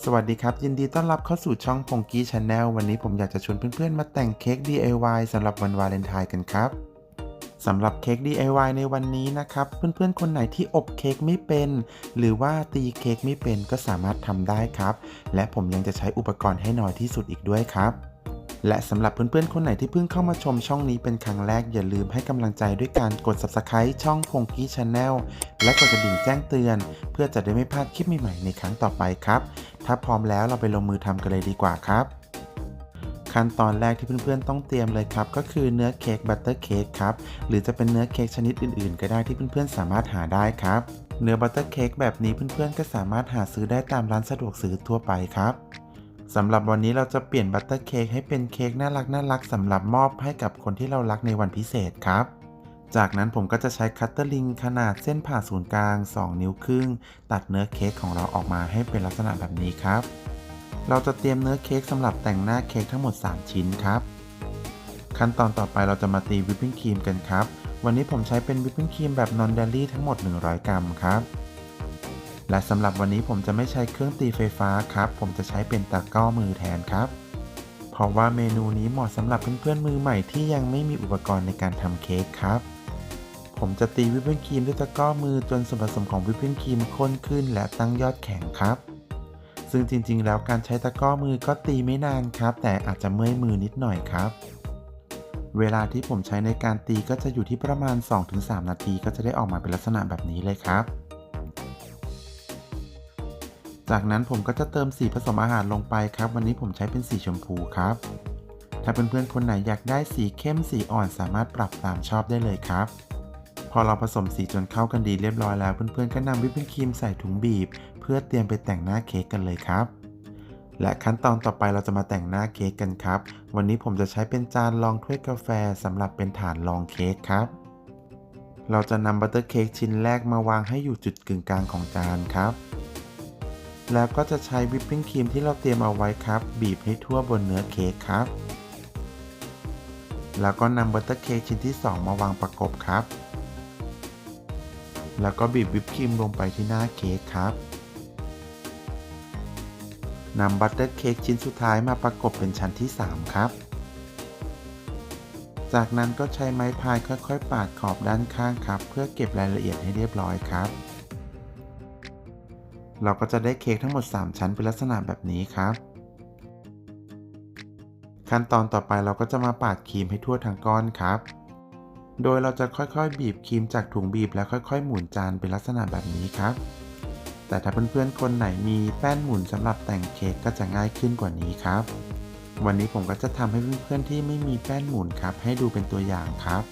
สวัสดีครับ ยินดีต้อนรับเข้าสู่ช่องพงกี้ชาแนลวันนี้ผมอยากจะชวนเพื่อนๆ มาแต่งเค้ก DIY สำหรับวันวาเลนไทน์กันครับสำหรับเค้ก DIY ในวันนี้นะครับ เพื่อนๆ คนไหนที่อบเค้กไม่เป็น หรือว่าตีเค้กไม่เป็นก็สามารถทำได้ครับ และผมยังจะใช้อุปกรณ์ให้น้อยที่สุดอีกด้วยครับและสำหรับเพื่อนๆ คนไหนที่เพิ่งเข้ามาชมช่องนี้เป็นครั้งแรกอย่าลืมให้กำลังใจด้วยการกด subscribe ช่องพงกี้ชาแนลและกดกระดิ่งแจ้งเตือน เพื่อจะได้ไม่พลาดคลิปใหม่ๆในครั้งต่อไปครับ ถ้าพร้อมแล้วเราไปลงมือทำกันเลยดีกว่าครับ ขั้นตอนแรกที่เพื่อนๆต้องเตรียมเลยครับ ก็คือเนื้อเค้กบัตเตอร์เค้กครับ หรือจะเป็นเนื้อเค้กชนิดอื่นๆ ก็ได้ที่เพื่อนๆสามารถหาได้ครับ เนื้อบัตเตอร์เค้กแบบนี้เพื่อนๆก็สามารถหาซื้อได้ตามร้านสะดวกซื้อทั่วไปครับสำหรับวันนี้เราจะเปลี่ยนบัตเตอร์เค้กให้เป็นเค้กน่ารักน่ารักสำหรับมอบให้กับคนที่เรารักในวันพิเศษครับ จากนั้นผมก็จะใช้คัตเตอร์ลิงขนาดเส้นผ่าศูนย์กลาง 2 นิ้วครึ่ง ตัดเนื้อเค้กของเราออกมาให้เป็นลักษณะแบบนี้ครับ เราจะเตรียมเนื้อเค้กสำหรับแต่งหน้าเค้กทั้งหมด 3 ชิ้นครับ ขั้นตอนต่อไปเราจะมาตีวิปปิ้งครีมกันครับ วันนี้ผมใช้เป็นวิปปิ้งครีมแบบนอนเดลี่ทั้งหมด 100 กรัมครับ และสำหรับวันนี้ผมจะไม่ใช้เครื่องตีไฟฟ้าครับ ผมจะใช้เป็นตะกร้อมือแทนครับเพราะว่าเมนูนี้เหมาะสำหรับเพื่อนๆมือใหม่ที่ยังไม่มีอุปกรณ์ในการทำเค้กครับ ผมจะตีวิปปิ้งครีมด้วยตะกร้อมือจนส่วนผสมของวิปปิ้งครีมข้นขึ้นและตั้งยอดแข็งครับ ซึ่งจริงๆ แล้วการใช้ตะกร้อมือก็ตีไม่นานครับ แต่อาจจะเมื่อยมือนิดหน่อยครับ เวลาที่ผมใช้ในการตีก็จะอยู่ที่ประมาณ 2-3 นาทีก็จะได้ออกมาเป็นลักษณะแบบนี้เลยครับ จากนั้นผมก็จะเติมสีผสมอาหารลงไปครับ วันนี้ผมใช้เป็นสีชมพูครับถ้าเพื่อนๆคนไหนอยากได้สีเข้มสีอ่อนสามารถปรับตามชอบได้เลยครับ พอเราผสมสีจนเข้ากันดีเรียบร้อยแล้ว เพื่อนๆก็นำวิปปิ้งครีมใส่ถุงบีบ เพื่อเตรียมไปแต่งหน้าเค้กกันเลยครับ และขั้นตอนต่อไปเราจะมาแต่งหน้าเค้กกันครับ วันนี้ผมจะใช้เป็นจานรองถ้วยกาแฟสำหรับเป็นฐานรองเค้กครับ เราจะนำบัตเตอร์เค้กชิ้นแรกมาวางให้อยู่จุดกึ่งกลางของจานครับแล้วก็จะใช้วิปปิ้งครีมที่เราเตรียมเอาไว้ครับ บีบให้ทั่วบนเนื้อเค้กครับ แล้วก็นำบัตเตอร์เค้กชิ้นที่ 2 มาวางประกบครับ แล้วก็บีบวิปครีมลงไปที่หน้าเค้กครับนำบัตเตอร์เค้กชิ้นสุดท้ายมาประกบเป็นชั้นที่ 3 ครับ จากนั้นก็ใช้ไม้พายค่อยๆ ปาดขอบด้านข้างครับ เพื่อเก็บรายละเอียดให้เรียบร้อยครับ เราก็จะได้เค้กทั้งหมด 3 ชั้นเป็นลักษณะแบบนี้ครับ ขั้นตอนต่อไปเราก็จะมาปาดครีมให้ทั่วทั้งก้อนครับ โดยเราจะค่อยๆ บีบครีมจากถุงบีบแล้วค่อยๆ หมุนจานเป็นลักษณะแบบนี้ครับ แต่ถ้าเพื่อนๆ คนไหนมีแป้นหมุนสำหรับแต่งเค้กก็จะง่ายขึ้นกว่านี้ครับ วันนี้ผมก็จะทำให้เพื่อนๆ ที่ไม่มีแป้นหมุนครับ ให้ดูเป็นตัวอย่างครับ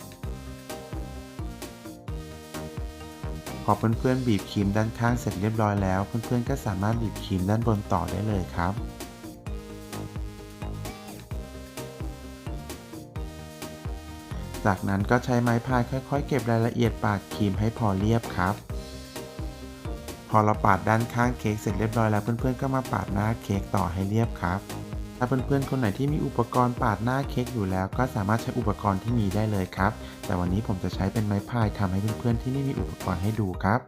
พอเพื่อนๆ บีบครีมด้านข้างเสร็จเรียบร้อยแล้ว เพื่อนๆ ก็สามารถบีบครีมด้านบนต่อได้เลยครับ จากนั้นก็ใช้ไม้พายค่อยๆ เก็บรายละเอียดปาดครีมให้พอเรียบครับ พอเราปาดด้านข้างเค้กเสร็จเรียบร้อยแล้วเพื่อนๆก็มาปาดหน้าเค้กต่อให้เรียบครับถ้าเพื่อนๆคนไหนที่มีอุปกรณ์ปาดหน้าเค้กอยู่แล้ว ก็สามารถใช้อุปกรณ์ที่มีได้เลยครับ แต่วันนี้ผมจะใช้เป็นไม้พายทำให้เพื่อนๆที่ไม่มีอุปกรณ์ให้ดูครับ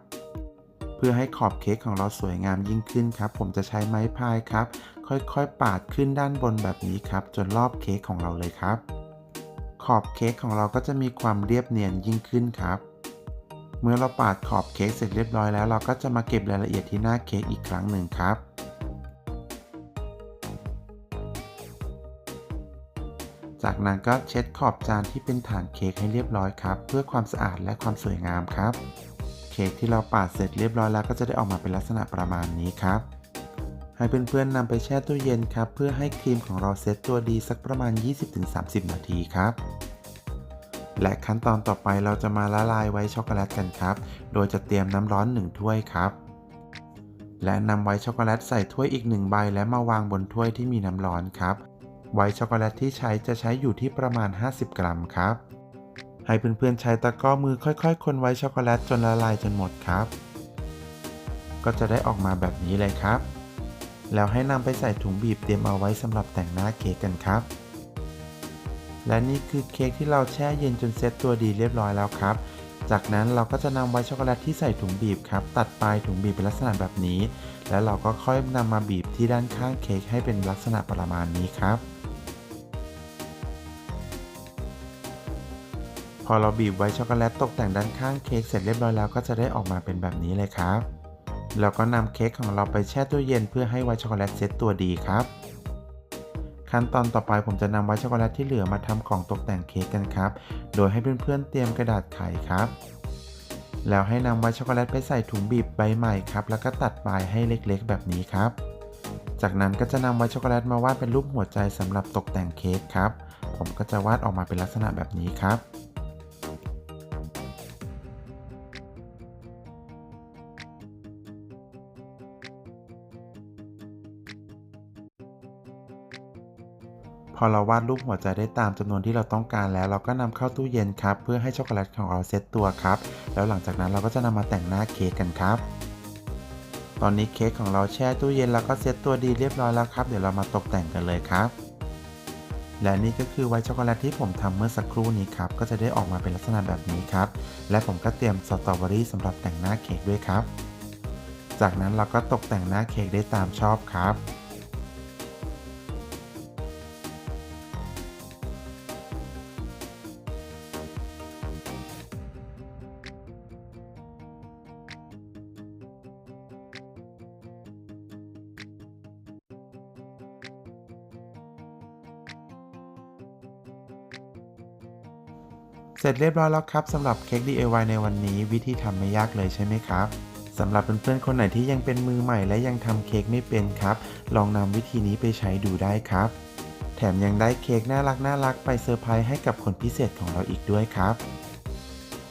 เพื่อให้ขอบเค้กของเราสวยงามยิ่งขึ้นครับ ผมจะใช้ไม้พายครับ ค่อยๆ ปาดขึ้นด้านบนแบบนี้ครับ จนรอบเค้กของเราเลยครับ ขอบเค้กของเราก็จะมีความเรียบเนียนยิ่งขึ้นครับ เมื่อเราปาดขอบเค้กเสร็จเรียบร้อยแล้ว เราก็จะมาเก็บรายละเอียดที่หน้าเค้กอีกครั้งหนึ่งครับจากนั้นก็เช็ดขอบจานที่เป็นฐานเค้กให้เรียบร้อยครับ เพื่อความสะอาดและความสวยงามครับ เค้กที่เราปาดเสร็จเรียบร้อยแล้วก็จะได้ออกมาเป็นลักษณะประมาณนี้ครับ ให้เพื่อนๆนำไปแช่ตู้เย็นครับ เพื่อให้ครีมของเราเซตตัวดีสักประมาณ 20-30 นาทีครับและขั้นตอนต่อไปเราจะมาละลายไว้ช็อกโกแลตกันครับ โดยจะเตรียมน้ำร้อน 1 ถ้วยครับ และนำไว้ช็อกโกแลตใส่ถ้วยอีก 1 ใบ และมาวางบนถ้วยที่มีน้ำร้อนครับ ไว้ช็อกโกแลตที่ใช้จะใช้อยู่ที่ประมาณ 50 กรัมครับ ให้เพื่อนๆใช้ตะกร้อมือค่อยๆ คนไว้ช็อกโกแลตจนละลายจนหมดครับ ก็จะได้ออกมาแบบนี้เลยครับ แล้วให้นำไปใส่ถุงบีบเตรียมเอาไว้สำหรับแต่งหน้าเค้กกันครับ และนี่คือเค้กที่เราแช่เย็นจนเซตตัวดีเรียบร้อยแล้วครับ จากนั้นเราก็จะนำไวท์ช็อกโกแลตที่ใส่ถุงบีบครับ ตัดปลายถุงบีบเป็นลักษณะแบบนี้ แล้วเราก็ค่อยนำมาบีบที่ด้านข้างเค้กให้เป็นลักษณะประมาณนี้ครับพอเราบีบไว้ช็อกโกแลตตกแต่งด้านข้างเค้กเสร็จเรียบร้อยแล้วก็จะได้ออกมาเป็นแบบนี้เลยครับ แล้วก็นำเค้กของเราไปแช่ตู้เย็นเพื่อให้ไวท์ช็อกโกแลตเซตตัวดีครับ ขั้นตอนต่อไปผมจะนำไวท์ช็อกโกแลตที่เหลือมาทำของตกแต่งเค้กกันครับ โดยให้เพื่อนๆเตรียมกระดาษไขครับ แล้วให้นำไวท์ช็อกโกแลตไปใส่ถุงบีบใบใหม่ครับ แล้วก็ตัดปลายให้เล็กๆ แบบนี้ครับ จากนั้นก็จะนำไวท์ช็อกโกแลตมาวาดเป็นรูปหัวใจสำหรับตกแต่งเค้กครับ ผมก็จะวาดออกมาเป็นลักษณะแบบนี้ครับ พอเราวาดรูปหัวใจได้ตามจำนวนที่เราต้องการแล้ว เราก็นำเข้าตู้เย็นครับ เพื่อให้ช็อกโกแลตของเราเซตตัวครับ แล้วหลังจากนั้นเราก็จะนำมาแต่งหน้าเค้กกันครับ ตอนนี้เค้กของเราแช่ตู้เย็นแล้วก็เซตตัวดีเรียบร้อยแล้วครับ เดี๋ยวเรามาตกแต่งกันเลยครับ และนี่ก็คือไวท์ช็อกโกแลตที่ผมทำเมื่อสักครู่นี้ครับ ก็จะได้ออกมาเป็นลักษณะแบบนี้ครับ และผมก็เตรียมสตรอเบอรี่สำหรับแต่งหน้าเค้กด้วยครับ จากนั้นเราก็ตกแต่งหน้าเค้กได้ตามชอบครับ เสร็จเรียบร้อยแล้วครับสำหรับเค้ก DIY ในวันนี้ วิธีทำไม่ยากเลยใช่ไหมครับสำหรับเพื่อนๆคนไหนที่ยังเป็นมือใหม่และยังทำเค้กไม่เป็นครับ ลองนำวิธีนี้ไปใช้ดูได้ครับ แถมยังได้เค้กน่ารักน่ารักไปเซอร์ไพรส์ให้กับคนพิเศษของเราอีกด้วยครับ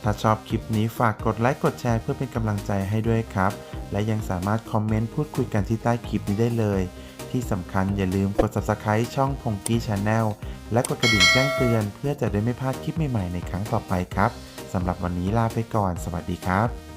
ถ้าชอบคลิปนี้ฝากกดไลค์กดแชร์เพื่อเป็นกำลังใจให้ด้วยครับ และยังสามารถคอมเมนต์พูดคุยกันที่ใต้คลิปนี้ได้เลย ที่สำคัญอย่าลืมกด subscribe ช่องพงกี้ชาแนลและกดกระดิ่งแจ้งเตือนเพื่อจะได้ไม่พลาดคลิปใหม่ๆในครั้งต่อไปครับสำหรับวันนี้ลาไปก่อน สวัสดีครับ